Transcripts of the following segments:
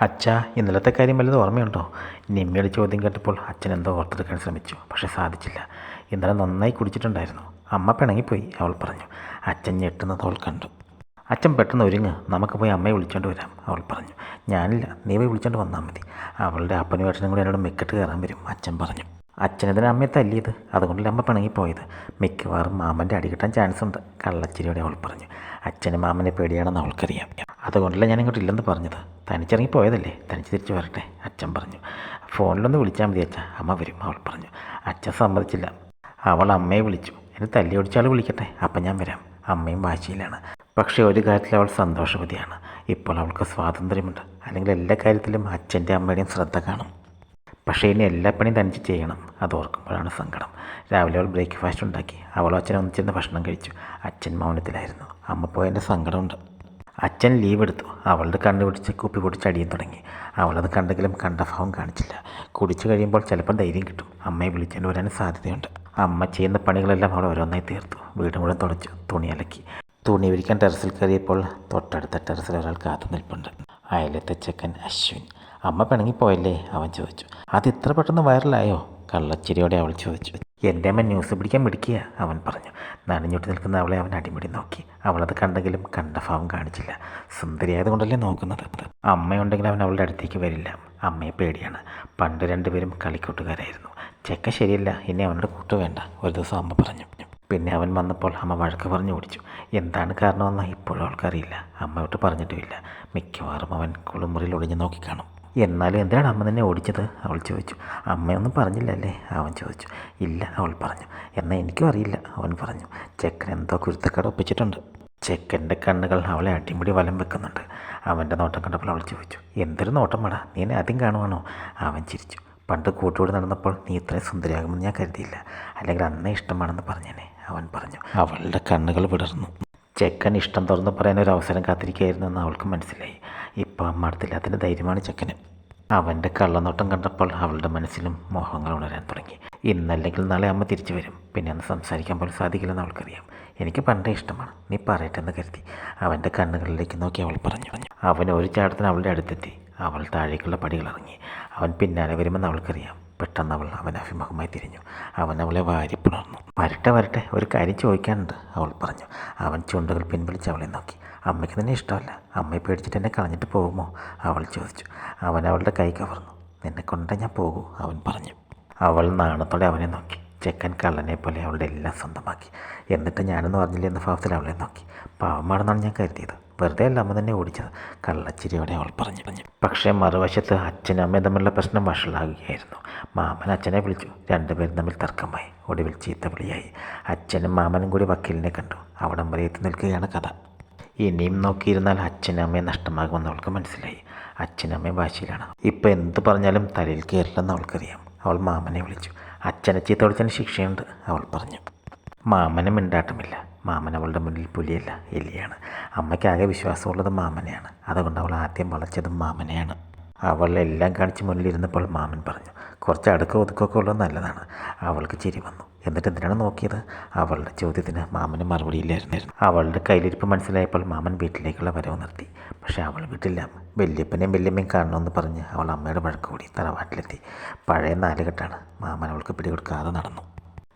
അച്ഛ ഇന്നലത്തെ കാര്യം വല്ലതും ഓർമ്മയുണ്ടോ? നിമ്മിയുടെ ചോദ്യം കേട്ടപ്പോൾ അച്ഛൻ എന്തോ ഓർത്തെടുക്കാൻ ശ്രമിച്ചു പക്ഷെ സാധിച്ചില്ല. ഇന്നലെ നന്നായി കുടിച്ചിട്ടുണ്ടായിരുന്നു. അമ്മ പിണങ്ങിപ്പോയി അവൾ പറഞ്ഞു. അച്ഛൻ ഞെട്ടുന്നത് അവൾ കണ്ടു. അച്ഛൻ പെട്ടെന്ന് ഒരുങ്ങ് നമുക്ക് പോയി അമ്മയെ വിളിച്ചോണ്ട് വരാം അവൾ പറഞ്ഞു. ഞാനില്ല നീ പോയി വിളിച്ചോണ്ട് വന്നാൽ മതി. അവളുടെ അപ്പനും ഏട്ടനും കൂടി എന്നോട് മെക്കെട്ട് കയറാൻ വരും അച്ഛൻ പറഞ്ഞു. അച്ഛനെതിരെ അമ്മയെ തല്ലിയത്. അതുകൊണ്ടല്ലേ അമ്മ പിണങ്ങിപ്പോയത്. മിക്കവാറും മാമന്റെ അടി കിട്ടാൻ ചാൻസ് ഉണ്ട് കള്ളച്ചിരിയോടെ അവൾ പറഞ്ഞു. അച്ഛനും മാമനെ പേടിയാണെന്ന് അവൾക്കറിയാം. അതുകൊണ്ടല്ല ഞാൻ ഇങ്ങോട്ട് ഇല്ലെന്ന് പറഞ്ഞത്. തനിച്ചിറങ്ങി പോയതല്ലേ? തനിച്ച് തിരിച്ചു വരട്ടെ? അച്ഛൻ പറഞ്ഞു. ഫോണിലൊന്ന് വിളിച്ചാൽ മതി അച്ഛ. അമ്മ വരും അവൾ പറഞ്ഞു. അച്ഛൻ സമ്മതിച്ചില്ല. അവൾ അമ്മയെ വിളിച്ചു. എന്നെ തല്ലി ഓടിച്ചാൽ വിളിക്കട്ടെ? അപ്പം ഞാൻ വരാം. അമ്മയും വാശിയിലാണ്. പക്ഷേ ഒരു കാര്യത്തിൽ അവൾ സന്തോഷവതിയാണ്. ഇപ്പോൾ അവൾക്ക് സ്വാതന്ത്ര്യമുണ്ട്. അല്ലെങ്കിൽ എല്ലാ കാര്യത്തിലും അച്ഛന്റെ അമ്മയുടെയും ശ്രദ്ധ കാണും. പക്ഷേ ഇനി എല്ലാ പണിയും തനിച്ച് ചെയ്യണം. അത് ഓർക്കുമ്പോഴാണ് സങ്കടം. രാവിലെ അവൾ ബ്രേക്ക്ഫാസ്റ്റ് ഉണ്ടാക്കി. അവൾ അച്ഛൻ ഒന്നിച്ചിരുന്ന് ഭക്ഷണം കഴിച്ചു. അച്ഛൻ മൗനത്തിലായിരുന്നു. അമ്മ പോയതിന്റെ സങ്കടമുണ്ട്. അച്ഛൻ ലീവ് എടുത്തു. അവളുടെ കണ്ണ് പിടിച്ച് കുപ്പി പൊടിച്ച് അടിയും തുടങ്ങി. അവളത് കണ്ടെങ്കിലും കണ്ട ഭാവം കാണിച്ചില്ല. കുടിച്ചു കഴിയുമ്പോൾ ചിലപ്പോൾ ധൈര്യം കിട്ടും. അമ്മയെ വിളിച്ചുകൊണ്ട് വരാൻ സാധ്യതയുണ്ട്. അമ്മ ചെയ്യുന്ന പണികളെല്ലാം അവൾ ഓരോന്നായി തീർത്തു. വീട് മുഴുവൻ തുടച്ചു. തുണി അലക്കി. തുണി വിരിക്കാൻ ടെറസിൽ കയറിയപ്പോൾ തൊട്ടടുത്ത ടെറസിൽ ഒരാൾ കാത്തു നിൽപ്പുണ്ട്. അയലത്തെ ചെക്കൻ അശ്വിൻ. അമ്മ പിണങ്ങിപ്പോയല്ലേ അവൻ ചോദിച്ചു. അത് ഇത്ര പെട്ടെന്ന് വൈറലായോ? കള്ളച്ചിരിയോടെ അവൾ ചോദിച്ചു. എന്റെ അമ്മ ന്യൂസ് പിടിക്കാൻ മിടിക്കുക അവൻ പറഞ്ഞു. നനഞ്ഞിട്ട് നിൽക്കുന്ന അവളെ അവൻ അടിമുടി നോക്കി. അവളത് കണ്ടെങ്കിലും കണ്ട ഭാവം കാണിച്ചില്ല. സുന്ദരിയായതുകൊണ്ടല്ലേ നോക്കുന്നത്? അമ്മയുണ്ടെങ്കിൽ അവൻ അവളുടെ അടുത്തേക്ക് വരില്ല. അമ്മയെ പേടിയാണ്. പണ്ട് രണ്ടുപേരും കളിക്കൂട്ടുകാരായിരുന്നു. ചെക്ക ശരിയല്ല. ഇനി അവനോട് കൂട്ടു വേണ്ട. ഒരു ദിവസം അമ്മ പറഞ്ഞു. പിന്നെ അവൻ വന്നപ്പോൾ അമ്മ വഴക്ക് പറഞ്ഞു ഓടിച്ചു എന്താണ് കാരണമെന്ന് ഇപ്പോഴും അവൾക്കറിയില്ല. അമ്മയോട്ട് പറഞ്ഞിട്ടുമില്ല. മിക്കവാറും അവൻ കുളിമുറിയിൽ ഒളിഞ്ഞു നോക്കിക്കാണും എന്നാലും എന്തിനാണ് അമ്മ തന്നെ ഓടിച്ചത്? അവൾ ചോദിച്ചു. അമ്മയൊന്നും പറഞ്ഞില്ലല്ലേ? അവൻ ചോദിച്ചു. ഇല്ല അവൾ പറഞ്ഞു. എന്നാൽ എനിക്കും അറിയില്ല അവൻ പറഞ്ഞു. ചെക്കൻ എന്തോ കുരുത്തക്കട ഒപ്പിച്ചിട്ടുണ്ട്. ചെക്കന്റെ കണ്ണുകൾ അവളെ അടിമുടി വലം വെക്കുന്നുണ്ട്. അവന്റെ നോട്ടം കണ്ടപ്പോൾ അവൾ ചോദിച്ചു എന്തൊരു നോട്ടം വേടാ നീ എന്നെ ആദ്യം കാണുവാണോ? അവൻ ചിരിച്ചു. പണ്ട് കൂട്ടുകൂടി നടന്നപ്പോൾ നീ ഇത്രയും സുന്ദരിയാകുമെന്ന് ഞാൻ കരുതിയില്ല. അല്ലെങ്കിൽ അന്നേ ഇഷ്ടമാണെന്ന് പറഞ്ഞേനെ അവൻ പറഞ്ഞു. അവളുടെ കണ്ണുകൾ വിടർന്നു. ചെക്കൻ ഇഷ്ടം തുറന്ന് പറയാൻ ഒരു അവസരം കാത്തിരിക്കുകയായിരുന്നു എന്ന് അവൾക്ക് മനസ്സിലായി. ഇപ്പോൾ അമ്മ അടുത്തില്ല അതിന്റെ ധൈര്യമാണ് ചെക്കന്. അവന്റെ കള്ളനോട്ടം കണ്ടപ്പോൾ അവളുടെ മനസ്സിലും മോഹങ്ങൾ ഉണരാൻ തുടങ്ങി. ഇന്നല്ലെങ്കിൽ നാളെ അമ്മ തിരിച്ചു വരും. പിന്നെ അന്ന് സംസാരിക്കാൻ പോലും സാധിക്കില്ലെന്ന് അവൾക്കറിയാം. എനിക്ക് പണ്ടേ ഇഷ്ടമാണ്. നീ പറയട്ടെ എന്ന് കരുതി. അവന്റെ കണ്ണുകളിലേക്ക് നോക്കി അവൾ പറഞ്ഞു. അവൻ ഒരു ചാട്ടത്തിന് അവളുടെ അടുത്തെത്തി. അവൾ താഴേക്കുള്ള പടികൾ ഇറങ്ങി അവൻ പിന്നാലെ വരുമെന്ന് അവൾക്കറിയാം. പെട്ടെന്ന് അവൾ അവൻ അഭിമുഖമായി തിരിഞ്ഞു. അവൻ അവളെ വാരി പുണർന്നു വരട്ടെ വരട്ടെ ഒരു കാര്യം ചോദിക്കാനുണ്ട് അവൾ പറഞ്ഞു. അവൻ ചുണ്ടുകൾ പിൻവലിച്ച് അവളെ നോക്കി. അമ്മയ്ക്ക് തന്നെ ഇഷ്ടമല്ല. അമ്മയെ പേടിച്ചിട്ട് എന്നെ കളഞ്ഞിട്ട് പോകുമോ? അവൾ ചോദിച്ചു. അവൻ അവളുടെ കൈ കവർന്നു. നിന്നെ കൊണ്ടേ ഞാൻ പോകൂ അവൻ പറഞ്ഞു. അവൾ നാണത്തോടെ അവനെ നോക്കി. ചെക്കൻ കള്ളനെ പോലെ അവളുടെ എല്ലാം സ്വന്തമാക്കി. എന്നിട്ട് ഞാനൊന്നും പറഞ്ഞില്ല എന്ന ഭാവത്തിൽ അവളെ നോക്കി. പാവമാണെന്നാണ് ഞാൻ കരുതിയത്. വെറുതെ അല്ല അമ്മ തന്നെ ഓടിച്ചത്. കള്ളച്ചിരിയോടെ അവൾ പറഞ്ഞു പറഞ്ഞു. പക്ഷേ മറുവശത്ത് അച്ഛനും അമ്മയും തമ്മിലുള്ള പ്രശ്നം വഷളാകുകയായിരുന്നു. മാമൻ അച്ഛനെ വിളിച്ചു. രണ്ടുപേരും തമ്മിൽ തർക്കമായി. ഒടുവിൽ ചീത്ത വിളിയായി. അച്ഛനും മാമനും കൂടി വക്കീലിനെ കണ്ടു. അവിടം വരെ എത്തി നിൽക്കുകയാണ് കഥ. ഇനിയും നോക്കിയിരുന്നാൽ അച്ഛനും അമ്മയെ നഷ്ടമാകുമെന്ന് അവൾക്ക് മനസ്സിലായി. അച്ഛനും അമ്മയും വാശിയിലാണ്. ഇപ്പം എന്ത് പറഞ്ഞാലും തലയിൽ കയറില്ലെന്ന് അവൾക്കറിയാം. അവൾ മാമനെ വിളിച്ചു. അച്ഛനെ ചീത്ത വിളിച്ചതിന് ശിക്ഷയുണ്ട് അവൾ പറഞ്ഞു. മാമനും മിണ്ടാട്ടമില്ല. മാമൻ അവളുടെ മുന്നിൽ പുലിയല്ല എലിയാണ്. അമ്മയ്ക്കാകെ വിശ്വാസമുള്ളത് മാമനെയാണ്. അതുകൊണ്ട് അവൾ ആദ്യം വളച്ചതും മാമനെയാണ്. അവൾ എല്ലാം കാണിച്ച് മുന്നിലിരുന്നപ്പോൾ മാമൻ പറഞ്ഞു കുറച്ച് അടുക്ക ഒതുക്കമൊക്കെ ഉള്ളത് നല്ലതാണ്. അവൾക്ക് ചിരി വന്നു. എന്നിട്ട് എന്തിനാണ് നോക്കിയത്? അവളുടെ ചോദ്യത്തിന് മാമന് മറുപടിയില്ലായിരുന്നു അവളുടെ കയ്യിലിരിപ്പ് മനസ്സിലായപ്പോൾ മാമൻ വീട്ടിലേക്കുള്ള വരവ് നിർത്തി. പക്ഷേ അവൾ വീട്ടില്ല വല്യപ്പനെയും വല്യമ്മയും കാണണമെന്ന് പറഞ്ഞ് അവൾ അമ്മയുടെ വഴക്ക് കൂടി തറവാട്ടിലെത്തി. പഴയ നാലുകെട്ടാണ്. മാമൻ അവൾക്ക് പിടികൊടുക്കാതെ നടന്നു.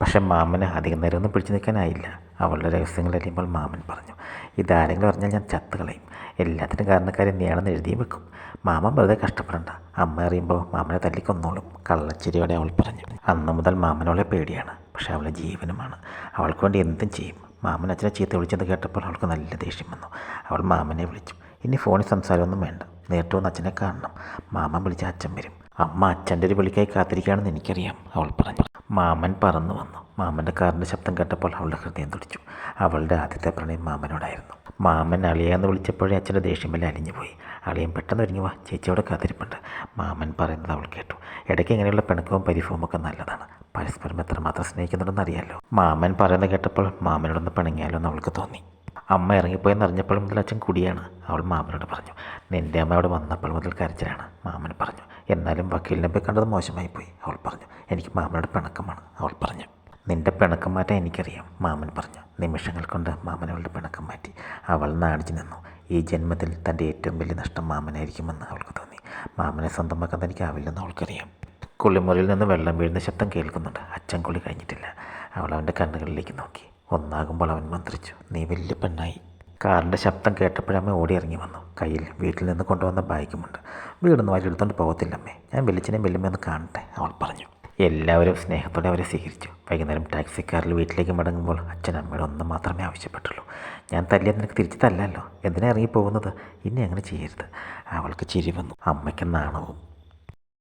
പക്ഷേ മാമന് അധികം നേരമൊന്നും പിടിച്ചു നിൽക്കാനായില്ല. അവളുടെ രഹസ്യങ്ങൾ അറിയുമ്പോൾ മാമൻ പറഞ്ഞു. ഇതാരെങ്കിലും അറിഞ്ഞാൽ ഞാൻ ചത്തുകളയും എല്ലാത്തിനും കാരണക്കാരെ നീയാണെന്ന് എഴുതിയും വെക്കും. മാമൻ വെറുതെ കഷ്ടപ്പെടണ്ട. അമ്മ അറിയുമ്പോൾ മാമനെ തല്ലിക്കൊന്നോളും. കള്ളച്ചിരിയോടെ അവൾ പറഞ്ഞു. അന്ന് മുതൽ മാമനോളെ പേടിയാണ്. പക്ഷെ അവളെ ജീവനുമാണ്. അവൾക്ക് വേണ്ടി എന്തും ചെയ്യും. മാമൻ അച്ഛനെ ചീത്ത വിളിച്ചത് കേട്ടപ്പോൾ അവൾക്ക് നല്ല ദേഷ്യം വന്നു. അവൾ മാമനെ വിളിച്ചു. ഇനി ഫോണിൽ സംസാരമൊന്നും വേണ്ട. നേരിട്ട് വന്ന് അച്ഛനെ കാണണം. മാമൻ വിളിച്ച അച്ഛൻ വരും. അമ്മ അച്ഛന്റെ ഒരു വിളിക്കായി കാത്തിരിക്കുകയാണെന്ന് എനിക്കറിയാം. അവൾ പറഞ്ഞു. മാമൻ പറന്നു വന്നു. മാമന്റെ കാറിന്റെ ശബ്ദം കേട്ടപ്പോൾ അവളുടെ ഹൃദയം തുടിച്ചു. അവളുടെ ആദ്യത്തെ പ്രണയം മാമനോടായിരുന്നു. മാമൻ അളിയാന്ന് വിളിച്ചപ്പോഴേ അച്ഛന്റെ ദേഷ്യമല്ല അലിഞ്ഞുപോയി അളിയൻ പെട്ടെന്ന് ഒരുങ്ങി വാ. ചേച്ചിയോടെ കാത്തിരിപ്പുണ്ട്. മാമൻ പറയുന്നത് അവൾ കേട്ടു. ഇടയ്ക്ക് ഇങ്ങനെയുള്ള പിണക്കവും പരിഭവവും ഒക്കെ നല്ലതാണ്. പരസ്പരം എത്രമാത്രം സ്നേഹിക്കുന്നുണ്ടെന്ന് അറിയാമല്ലോ മാമൻ പറയുന്നത് കേട്ടപ്പോൾ മാമനോടൊന്ന് പിണങ്ങിയാലോ എന്ന് അവൾക്ക് തോന്നി. അമ്മ ഇറങ്ങിപ്പോയെന്ന് അറിഞ്ഞപ്പോൾ മുതൽ അച്ഛൻ കുടിയാണ്. അവൾ മാമനോട് പറഞ്ഞു നിന്റെ അമ്മ അവിടെ വന്നപ്പോൾ മുതൽ കരച്ചിലാണ് മാമൻ പറഞ്ഞു. എന്നാലും വക്കീലിനെ പോയി കണ്ടത് മോശമായി പോയി അവൾ പറഞ്ഞു. എനിക്ക് മാമനോട് പിണക്കമാണ് അവൾ പറഞ്ഞു. നിന്റെ പിണക്കം മാറ്റാൻ എനിക്കറിയാം മാമൻ പറഞ്ഞു. നിമിഷങ്ങൾ കൊണ്ട് മാമൻ അവളുടെ പിണക്കം മാറ്റി. അവൾ നാടിച്ചു നിന്നു. ഈ ജന്മത്തിൽ തന്റെ ഏറ്റവും വലിയ നഷ്ടം മാമനായിരിക്കുമെന്ന് അവൾക്ക് തോന്നി. മാമനെ സ്വന്തമാക്കാൻ തനിക്കാവില്ലെന്ന് അവൾക്കറിയാം. കുളിമുറിയിൽ നിന്ന് വെള്ളം വീഴുന്ന ശബ്ദം കേൾക്കുന്നുണ്ട്. അച്ഛൻ കുളി കഴിഞ്ഞിട്ടില്ല. അവൾ അവന്റെ കണ്ണുകളിലേക്ക് നോക്കി. ഒന്നാകുമ്പോൾ അവൻ മന്ത്രിച്ചു നീ വലിയ പെണ്ണായി. കാറിന്റെ ശബ്ദം കേട്ടപ്പോഴമ്മ ഓടി ഇറങ്ങി വന്നു. കയ്യിൽ വീട്ടിൽ നിന്ന് കൊണ്ടുവന്ന ബാഗുമുണ്ട്. വീടൊന്നും വലിയെടുത്തോണ്ട് പോകത്തില്ലമ്മേ. ഞാൻ വെളിച്ചനെയും വെല്ലുമെന്ന് കാണട്ടെ അവൾ പറഞ്ഞു. എല്ലാവരും സ്നേഹത്തോടെ അവരെ സ്വീകരിച്ചു. വൈകുന്നേരം ടാക്സിക്കാരിൽ വീട്ടിലേക്ക് മടങ്ങുമ്പോൾ അച്ഛൻ അമ്മയുടെ ഒന്ന് മാത്രമേ ആവശ്യപ്പെട്ടുള്ളൂ. ഞാൻ തല്ലിയത് നിനക്ക് തിരിച്ചു തല്ലല്ലോ. എന്തിനാ ഇറങ്ങി പോകുന്നത് ഇനി അങ്ങനെ ചെയ്യരുത്. അവൾക്ക് ചിരി വന്നു. അമ്മയ്ക്ക് നാണവും